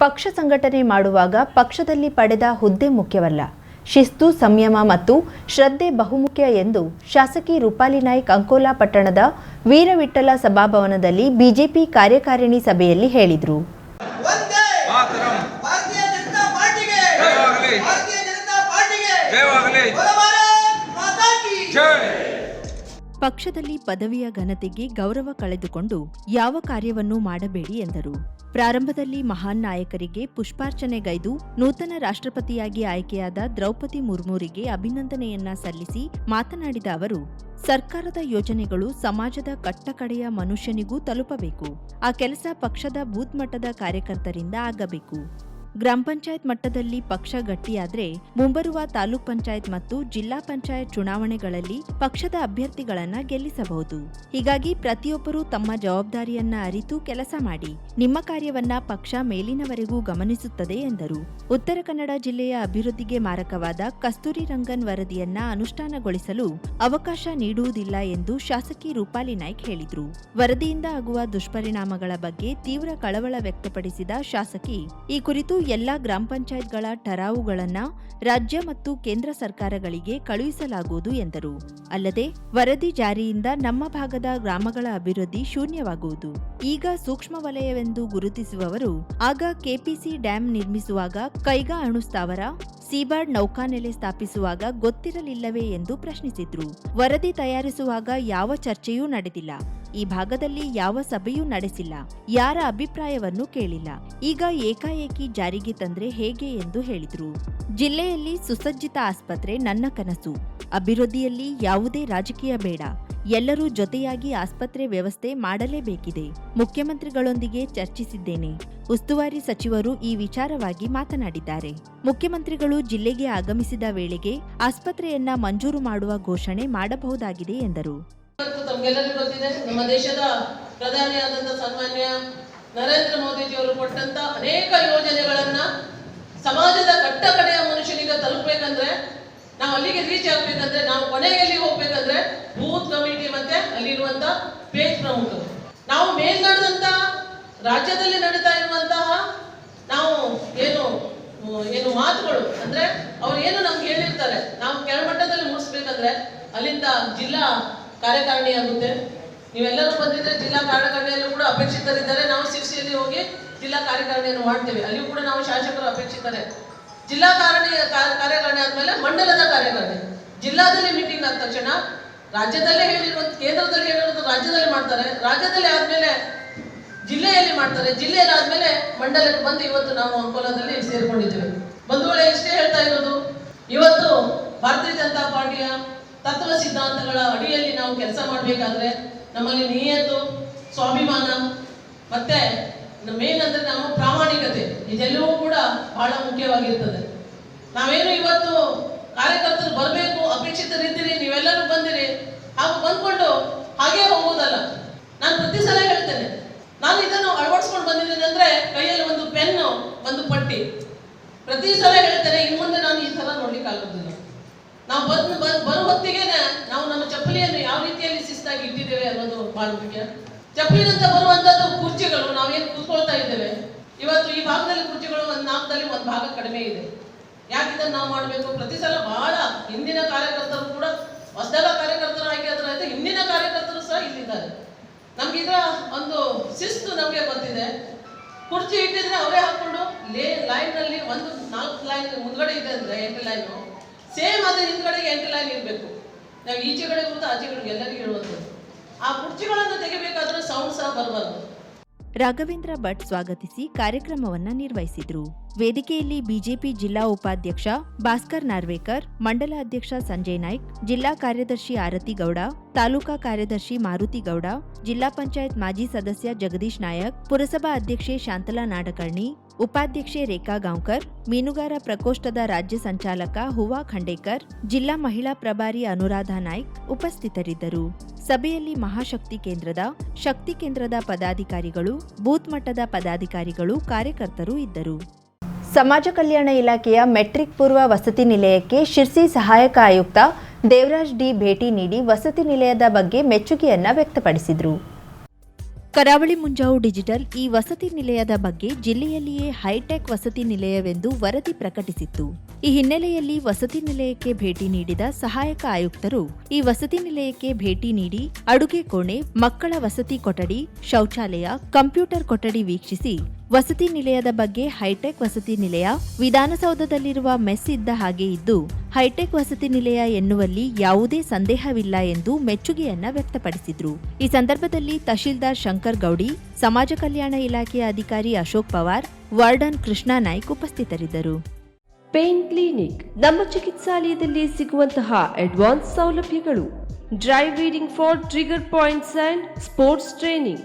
ಪಕ್ಷ ಸಂಘಟನೆ ಮಾಡುವಾಗ ಪಕ್ಷದಲ್ಲಿ ಪಡೆದ ಹುದ್ದೆ ಮುಖ್ಯವಲ್ಲ. ಶಿಸ್ತು ಸಂಯಮ ಮತ್ತು ಶ್ರದ್ಧೆ ಬಹುಮುಖ್ಯ ಎಂದು ಶಾಸಕಿ ರೂಪಾಲಿ ನಾಯ್ಕ್ ಅಂಕೋಲಾ ಪಟ್ಟಣದ ವೀರವಿಠಲ ಸಭಾಭವನದಲ್ಲಿ ಬಿಜೆಪಿ ಕಾರ್ಯಕಾರಿಣಿ ಸಭೆಯಲ್ಲಿ ಹೇಳಿದರು. ಜೈ. ಪಕ್ಷದಲ್ಲಿ ಪದವಿಯ ಘನತೆಗೆ ಗೌರವ ಕಳೆದುಕೊಂಡು ಯಾವ ಕಾರ್ಯವನ್ನೂ ಮಾಡಬೇಡಿ ಎಂದರು. ಪ್ರಾರಂಭದಲ್ಲಿ ಮಹಾನ್ ನಾಯಕರಿಗೆ ಪುಷ್ಪಾರ್ಚನೆಗೈದು ನೂತನ ರಾಷ್ಟ್ರಪತಿಯಾಗಿ ಆಯ್ಕೆಯಾದ ದ್ರೌಪದಿ ಮುರ್ಮುರಿಗೆ ಅಭಿನಂದನೆಯನ್ನ ಸಲ್ಲಿಸಿ ಮಾತನಾಡಿದ ಅವರು, ಸರ್ಕಾರದ ಯೋಜನೆಗಳು ಸಮಾಜದ ಕಟ್ಟಕಡೆಯ ಮನುಷ್ಯನಿಗೂ ತಲುಪಬೇಕು. ಆ ಕೆಲಸ ಪಕ್ಷದ ಬೂತ್ ಮಟ್ಟದ ಕಾರ್ಯಕರ್ತರಿಂದ ಆಗಬೇಕು. ಗ್ರಾಮ ಪಂಚಾಯತ್ ಮಟ್ಟದಲ್ಲಿ ಪಕ್ಷ ಗಟ್ಟಿಯಾದ್ರೆ ಮುಂಬರುವ ತಾಲೂಕ್ ಪಂಚಾಯತ್ ಮತ್ತು ಜಿಲ್ಲಾ ಪಂಚಾಯತ್ ಚುನಾವಣೆಗಳಲ್ಲಿ ಪಕ್ಷದ ಅಭ್ಯರ್ಥಿಗಳನ್ನ ಗೆಲ್ಲಿಸಬಹುದು. ಹೀಗಾಗಿ ಪ್ರತಿಯೊಬ್ಬರೂ ತಮ್ಮ ಜವಾಬ್ದಾರಿಯನ್ನ ಅರಿತು ಕೆಲಸ ಮಾಡಿ, ನಿಮ್ಮ ಕಾರ್ಯವನ್ನ ಪಕ್ಷ ಮೇಲಿನವರೆಗೂ ಗಮನಿಸುತ್ತದೆ ಎಂದರು. ಉತ್ತರ ಕನ್ನಡ ಜಿಲ್ಲೆಯ ಅಭಿವೃದ್ಧಿಗೆ ಮಾರಕವಾದ ಕಸ್ತೂರಿ ರಂಗನ್ ವರದಿಯನ್ನ ಅನುಷ್ಠಾನಗೊಳಿಸಲು ಅವಕಾಶ ನೀಡುವುದಿಲ್ಲ ಎಂದು ಶಾಸಕಿ ರೂಪಾಲಿ ನಾಯ್ಕ್ ಹೇಳಿದ್ರು. ವರದಿಯಿಂದ ಆಗುವ ದುಷ್ಪರಿಣಾಮಗಳ ಬಗ್ಗೆ ತೀವ್ರ ಕಳವಳ ವ್ಯಕ್ತಪಡಿಸಿದ ಶಾಸಕಿ, ಈ ಕುರಿತು ಎಲ್ಲಾ ಗ್ರಾಮ ಪಂಚಾಯತ್ಗಳ ಠರಾವುಗಳನ್ನು ರಾಜ್ಯ ಮತ್ತು ಕೇಂದ್ರ ಸರ್ಕಾರಗಳಿಗೆ ಕಳುಹಿಸಲಾಗುವುದು ಎಂದರು. ಅಲ್ಲದೆ ವರದಿ ಜಾರಿಯಿಂದ ನಮ್ಮ ಭಾಗದ ಗ್ರಾಮಗಳ ಅಭಿವೃದ್ಧಿ ಶೂನ್ಯವಾಗುವುದು. ಈಗ ಸೂಕ್ಷ್ಮ ವಲಯವೆಂದು ಗುರುತಿಸುವವರು ಆಗ ಕೆಪಿಸಿ ಡ್ಯಾಂ ನಿರ್ಮಿಸುವಾಗ ಕೈಗಾ ಅಣು ಸ್ಥಾವರ, ಸೀಬಾರ್ಡ್ ನೌಕಾನೆಲೆ ಸ್ಥಾಪಿಸುವಾಗ ಗೊತ್ತಿರಲಿಲ್ಲವೇ ಎಂದು ಪ್ರಶ್ನಿಸಿದ್ರು. ವರದಿ ತಯಾರಿಸುವಾಗ ಯಾವ ಚರ್ಚೆಯೂ ನಡೆದಿಲ್ಲ. ಈ ಭಾಗದಲ್ಲಿ ಯಾವ ಸಭೆಯೂ ನಡೆಸಿಲ್ಲ. ಯಾರ ಅಭಿಪ್ರಾಯವನ್ನು ಕೇಳಿಲ್ಲ. ಈಗ ಏಕಾಏಕಿ ಜಾರಿಗೆ ತಂದ್ರೆ ಹೇಗೆ ಎಂದು ಹೇಳಿದ್ರು. ಜಿಲ್ಲೆಯಲ್ಲಿ ಸುಸಜ್ಜಿತ ಆಸ್ಪತ್ರೆ ನನ್ನ ಕನಸು. ಅಭಿವೃದ್ಧಿಯಲ್ಲಿ ಯಾವುದೇ ರಾಜಕೀಯ ಬೇಡ. ಎಲ್ಲರೂ ಜೊತೆಯಾಗಿ ಆಸ್ಪತ್ರೆ ವ್ಯವಸ್ಥೆ ಮಾಡಲೇಬೇಕಿದೆ. ಮುಖ್ಯಮಂತ್ರಿಗಳೊಂದಿಗೆ ಚರ್ಚಿಸಿದ್ದೇನೆ. ಉಸ್ತುವಾರಿ ಸಚಿವರು ಈ ವಿಚಾರವಾಗಿ ಮಾತನಾಡಿದ್ದಾರೆ. ಮುಖ್ಯಮಂತ್ರಿಗಳು ಜಿಲ್ಲೆಗೆ ಆಗಮಿಸಿದ ವೇಳೆಗೆ ಆಸ್ಪತ್ರೆಯನ್ನ ಮಂಜೂರು ಮಾಡುವ ಘೋಷಣೆ ಮಾಡಬಹುದಾಗಿದೆ ಎಂದರು. ತಮ್ಗೆಲ್ಲರಿಗೂ ಗೊತ್ತಿದೆ. ನಮ್ಮ ದೇಶದ ಪ್ರಧಾನಿಯಾದಂಥ ಸನ್ಮಾನ್ಯ ನರೇಂದ್ರ ಮೋದಿಜಿಯವರು ಕೊಟ್ಟಂತ ಅನೇಕ ಯೋಜನೆಗಳನ್ನ ಸಮಾಜದ ಕಟ್ಟ ಕಡೆಯ ಮನುಷ್ಯನಿಗೆ ತಲುಪಬೇಕಂದ್ರೆ, ನಾವು ಅಲ್ಲಿಗೆ ರೀಚ್ ಆಗ್ಬೇಕಂದ್ರೆ, ನಾವು ಕೊನೆಗೆ ಎಲ್ಲಿಗೆ ಹೋಗ್ಬೇಕಂದ್ರೆ ಬೂತ್ ಕಮಿಟಿ ಮತ್ತೆ ಅಲ್ಲಿರುವಂತ ಪೇಜ್ ಪ್ರಮುಖರು. ನಾವು ಮೇಲ್ನಡೆದಂತ ರಾಜ್ಯದಲ್ಲಿ ನಡೀತಾ ಇರುವಂತಹ ನಾವು ಏನು ಏನು ಮಾತುಗಳು, ಅಂದ್ರೆ ಅವ್ರು ಏನು ನಮ್ಗೆ ಹೇಳಿರ್ತಾರೆ, ನಾವು ಕೆಳಮಟ್ಟದಲ್ಲಿ ಮುಗಿಸ್ಬೇಕಂದ್ರೆ ಅಲ್ಲಿಂದ ಜಿಲ್ಲಾ ಕಾರ್ಯಕಾರಿಣಿ ಆಗುತ್ತೆ. ನೀವೆಲ್ಲರೂ ಬಂದಿದ್ರೆ ಜಿಲ್ಲಾ ಕಾರ್ಯಕಾರಿಣಿಯಲ್ಲೂ ಕೂಡ ಅಪೇಕ್ಷಿತರಿದ್ದಾರೆ. ನಾವು ಶಿರ್ಸಿಯಲ್ಲಿ ಹೋಗಿ ಜಿಲ್ಲಾ ಕಾರ್ಯಕಾರಿಣಿಯನ್ನು ಮಾಡ್ತೇವೆ. ಅಲ್ಲಿಯೂ ಕೂಡ ನಾವು ಶಾಸಕರು ಅಪೇಕ್ಷಿತರೆ. ಜಿಲ್ಲಾ ಕಾರಣಿ ಕಾರ್ಯಕಾರಿಣಿ ಆದ್ಮೇಲೆ ಮಂಡಲದ ಕಾರ್ಯಕಾರಿಣಿ. ಜಿಲ್ಲಾದಲ್ಲಿ ಮೀಟಿಂಗ್ ಆದ ತಕ್ಷಣ ರಾಜ್ಯದಲ್ಲೇ ಹೇಳಿರುವಂತ, ಕೇಂದ್ರದಲ್ಲಿ ಹೇಳಿರೋದು ರಾಜ್ಯದಲ್ಲಿ ಮಾಡ್ತಾರೆ. ರಾಜ್ಯದಲ್ಲಿ ಆದ್ಮೇಲೆ ಜಿಲ್ಲೆಯಲ್ಲಿ ಮಾಡ್ತಾರೆ. ಜಿಲ್ಲೆಯಲ್ಲಿ ಆದ್ಮೇಲೆ ಮಂಡಲಕ್ಕೆ ಬಂದು ಇವತ್ತು ನಾವು ಅಂಕೋಲಾದಲ್ಲಿ ಸೇರ್ಕೊಂಡಿದ್ದೇವೆ. ಬಂಧುಗಳೇ, ಇಷ್ಟೇ ಹೇಳ್ತಾ ಇರೋದು. ಇವತ್ತು ಭಾರತೀಯ ಜನತಾ ಪಾರ್ಟಿಯ ತತ್ವ ಸಿದ್ಧಾಂತಗಳ ಅಡಿಯಲ್ಲಿ ನಾವು ಕೆಲಸ ಮಾಡಬೇಕಾದ್ರೆ ನಮ್ಮಲ್ಲಿ ನಿಯತ್ತು, ಸ್ವಾಭಿಮಾನ, ಮತ್ತೆ ಮೇನ್ ಅಂದ್ರೆ ನಮ್ಮ ಪ್ರಾಮಾಣಿಕತೆ, ಇದೆಲ್ಲವೂ ಕೂಡ ಬಹಳ ಮುಖ್ಯವಾಗಿರ್ತದೆ. ನಾವೇನು ಇವತ್ತು ಕಾರ್ಯಕರ್ತರು ಬರಬೇಕು, ಅಪೇಕ್ಷಿತ ಅಪೇಕ್ಷಿತರಿದ್ದೀರಿ ನೀವೆಲ್ಲರೂ ಬಂದಿರಿ, ಹಾಗೂ ಬಂದ್ಕೊಂಡು ಹಾಗೆ ಹೋಗುವುದಲ್ಲ. ನಾನು ಪ್ರತಿ ಸಲ ಹೇಳ್ತೇನೆ, ನಾನು ಇದನ್ನು ಅಳವಡಿಸ್ಕೊಂಡು ಬಂದಿದ್ದೇನೆ ಅಂದ್ರೆ ಕೈಯಲ್ಲಿ ಒಂದು ಪೆನ್ನು, ಒಂದು ಪಟ್ಟಿ. ಪ್ರತಿ ಸಲ ಹೇಳ್ತೇನೆ, ಇನ್ನು ಮುಂದೆ ನಾನು ಈ ಸಲ ನೋಡ್ಲಿಕ್ಕೆ ಆಗೋದಿಲ್ಲ. ನಾವು ಬಂದು ಬರೋ ಹೊತ್ತಿಗೆ ನಾವು ನಮ್ಮ ಚಪ್ಪಲಿಯನ್ನು ಯಾವ ರೀತಿಯಲ್ಲಿ ಶಿಸ್ತಾಗಿ ಇಟ್ಟಿದ್ದೇವೆ ಅನ್ನೋದು ಬಹಳ ಮುಖ್ಯ. ಚಪ್ಪಲಿನಂತ ಬರುವಂತದ್ದು ಕುರ್ಚಿಗಳು ನಾವೇನು ಕೂತ್ಕೊಳ್ತಾ ಇದ್ದೇವೆ? ಇವತ್ತು ಈ ಭಾಗದಲ್ಲಿ ಕುರ್ಚಿಗಳು ಒಂದು ನಾಲ್ಕದಲ್ಲಿ ಒಂದು ಭಾಗ ಕಡಿಮೆ ಇದೆ. ಯಾಕೆ ನಾವು ಮಾಡಬೇಕು? ಪ್ರತಿ ಸಲ ಬಹಳ ಹಿಂದಿನ ಕಾರ್ಯಕರ್ತರು ಕೂಡ ಹೊಸದಲ್ಲ ಕಾರ್ಯಕರ್ತರು ಆಗಿ ಅದರ ಹಿಂದಿನ ಕಾರ್ಯಕರ್ತರು ಸಹ ಇಲ್ಲಿದ್ದಾರೆ. ನಮ್ಗೆ ಇದರ ಒಂದು ಶಿಸ್ತು ನಮಗೆ ಗೊತ್ತಿದೆ ಕುರ್ಚಿ ಇಟ್ಟಿದ್ರೆ ಅವರೇ ಹಾಕೊಂಡು ಲೈನ್ನಲ್ಲಿ ಒಂದು ನಾಲ್ಕು ಲೈನ್ ಮುಂದ್ಗಡೆ ಇದೆ ಅಂದ್ರೆ ಎಂಟು ಲೈನ್ ಸೇಮ್ ಅದ್ರ ಹಿಂದ್ಗಡೆಗೆ ಎಂಟು ಲೈನ್ ಇರಬೇಕು. ನಾವು ಈಚೆಗಡೆ ಆಚೆಗಡೆ ಆಚೆ ಕಡೆಗೆ ಎಲ್ಲರಿಗೂ ಹೇಳುವಂಥದ್ದು. ಆ ಕುರ್ಚಿಗಳನ್ನು ತೆಗೆಬೇಕಾದ್ರೆ ಸೌಂಡ್ ಸಹ ಬರಬಾರ್ದು. ರಾಘವೇಂದ್ರ ಭಟ್ ಸ್ವಾಗತಿಸಿ ಕಾರ್ಯಕ್ರಮವನ್ನ ನಿರ್ವಹಿಸಿದ್ರು. ವೇದಿಕೆಯಲ್ಲಿ ಬಿಜೆಪಿ ಜಿಲ್ಲಾ ಉಪಾಧ್ಯಕ್ಷ ಭಾಸ್ಕರ್ ನಾರ್ವೇಕರ್, ಮಂಡಲ ಅಧ್ಯಕ್ಷ ಸಂಜಯ್ ನಾಯ್ಕ್, ಜಿಲ್ಲಾ ಕಾರ್ಯದರ್ಶಿ ಆರತಿ ಗೌಡ, ತಾಲೂಕಾ ಕಾರ್ಯದರ್ಶಿ ಮಾರುತಿ ಗೌಡ, ಜಿಲ್ಲಾ ಪಂಚಾಯತ್ ಮಾಜಿ ಸದಸ್ಯ ಜಗದೀಶ್ ನಾಯಕ್, ಪುರಸಭಾ ಅಧ್ಯಕ್ಷೆ ಶಾಂತಲಾ ನಾಡಕರ್ಣಿ, ಉಪಾಧ್ಯಕ್ಷೆ ರೇಖಾ ಗಾಂವ್ಕರ್, ಮೀನುಗಾರ ಪ್ರಕೋಷ್ಠದ ರಾಜ್ಯ ಸಂಚಾಲಕ ಹುವಾ ಖಂಡೇಕರ್, ಜಿಲ್ಲಾ ಮಹಿಳಾ ಪ್ರಭಾರಿ ಅನುರಾಧ ನಾಯ್ಕ್ ಉಪಸ್ಥಿತರಿದ್ದರು. ಸಭೆಯಲ್ಲಿ ಮಹಾಶಕ್ತಿ ಕೇಂದ್ರದ, ಶಕ್ತಿ ಕೇಂದ್ರದ ಪದಾಧಿಕಾರಿಗಳು, ಬೂತ್ ಮಟ್ಟದ ಪದಾಧಿಕಾರಿಗಳು, ಕಾರ್ಯಕರ್ತರು ಇದ್ದರು. ಸಮಾಜ ಕಲ್ಯಾಣ ಇಲಾಖೆಯ ಮೆಟ್ರಿಕ್ ಪೂರ್ವ ವಸತಿ ನಿಲಯಕ್ಕೆ ಶಿರ್ಸಿ ಸಹಾಯಕ ಆಯುಕ್ತ ದೇವರಾಜ್ ಡಿ ಭೇಟಿ ನೀಡಿ ವಸತಿ ನಿಲಯದ ಬಗ್ಗೆ ಮೆಚ್ಚುಗೆಯನ್ನ ವ್ಯಕ್ತಪಡಿಸಿದರು. ಕರಾವಳಿ ಮುಂಜಾವು ಡಿಜಿಟಲ್ ಈ ವಸತಿ ನಿಲಯದ ಬಗ್ಗೆ ಜಿಲ್ಲೆಯಲ್ಲಿಯೇ ಹೈಟೆಕ್ ವಸತಿ ನಿಲಯವೆಂದು ವರದಿ ಪ್ರಕಟಿಸಿತ್ತು. ಈ ಹಿನ್ನೆಲೆಯಲ್ಲಿ ವಸತಿ ನಿಲಯಕ್ಕೆ ಭೇಟಿ ನೀಡಿದ ಸಹಾಯಕ ಆಯುಕ್ತರು ಈ ವಸತಿ ನಿಲಯಕ್ಕೆ ಭೇಟಿ ನೀಡಿ ಅಡುಗೆ ಕೋಣೆ, ಮಕ್ಕಳ ವಸತಿ ಕೊಠಡಿ, ಶೌಚಾಲಯ, ಕಂಪ್ಯೂಟರ್ ಕೊಠಡಿ ವೀಕ್ಷಿಸಿ ವಸತಿ ನಿಲಯದ ಬಗ್ಗೆ ಹೈಟೆಕ್ ವಸತಿ ನಿಲಯ, ವಿಧಾನಸೌಧದಲ್ಲಿರುವ ಮೆಸ್ ಇದ್ದ ಹಾಗೆ ಇದ್ದು, ಹೈಟೆಕ್ ವಸತಿ ನಿಲಯ ಎನ್ನುವಲ್ಲಿ ಯಾವುದೇ ಸಂದೇಹವಿಲ್ಲ ಎಂದು ಮೆಚ್ಚುಗೆಯನ್ನ ವ್ಯಕ್ತಪಡಿಸಿದ್ರು. ಈ ಸಂದರ್ಭದಲ್ಲಿ ತಹಶೀಲ್ದಾರ್ ಶಂಕರ್ ಗೌಡಿ, ಸಮಾಜ ಕಲ್ಯಾಣ ಇಲಾಖೆಯ ಅಧಿಕಾರಿ ಅಶೋಕ್ ಪವಾರ್, ವಾರ್ಡನ್ ಕೃಷ್ಣ ನಾಯ್ಕ್ ಉಪಸ್ಥಿತರಿದ್ದರು. ಪೇನ್ ಕ್ಲಿನಿಕ್, ನಮ್ಮ ಚಿಕಿತ್ಸಾಲಯದಲ್ಲಿ ಸಿಗುವಂತಹ ಅಡ್ವಾನ್ಸ್ ಸೌಲಭ್ಯಗಳು. Dry reading for trigger points and sports training.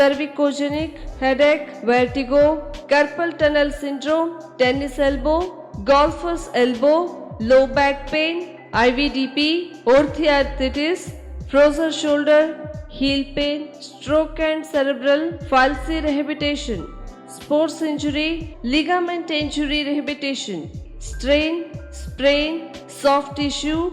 cervicogenic headache vertigo carpal tunnel syndrome tennis elbow golfer's elbow low back pain IVDP osteoarthritis frozen shoulder heel pain, stroke and cerebral palsy rehabilitation, sports injury, ligament injury rehabilitation, strain, sprain, soft tissue,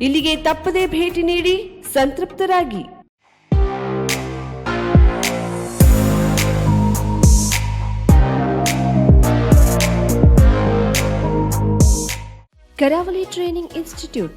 ಇಲ್ಲಿಗೆ ತಪ್ಪದೇ ಭೇಟಿ ನೀಡಿ ಸಂತೃಪ್ತರಾಗಿ. Karavali training institute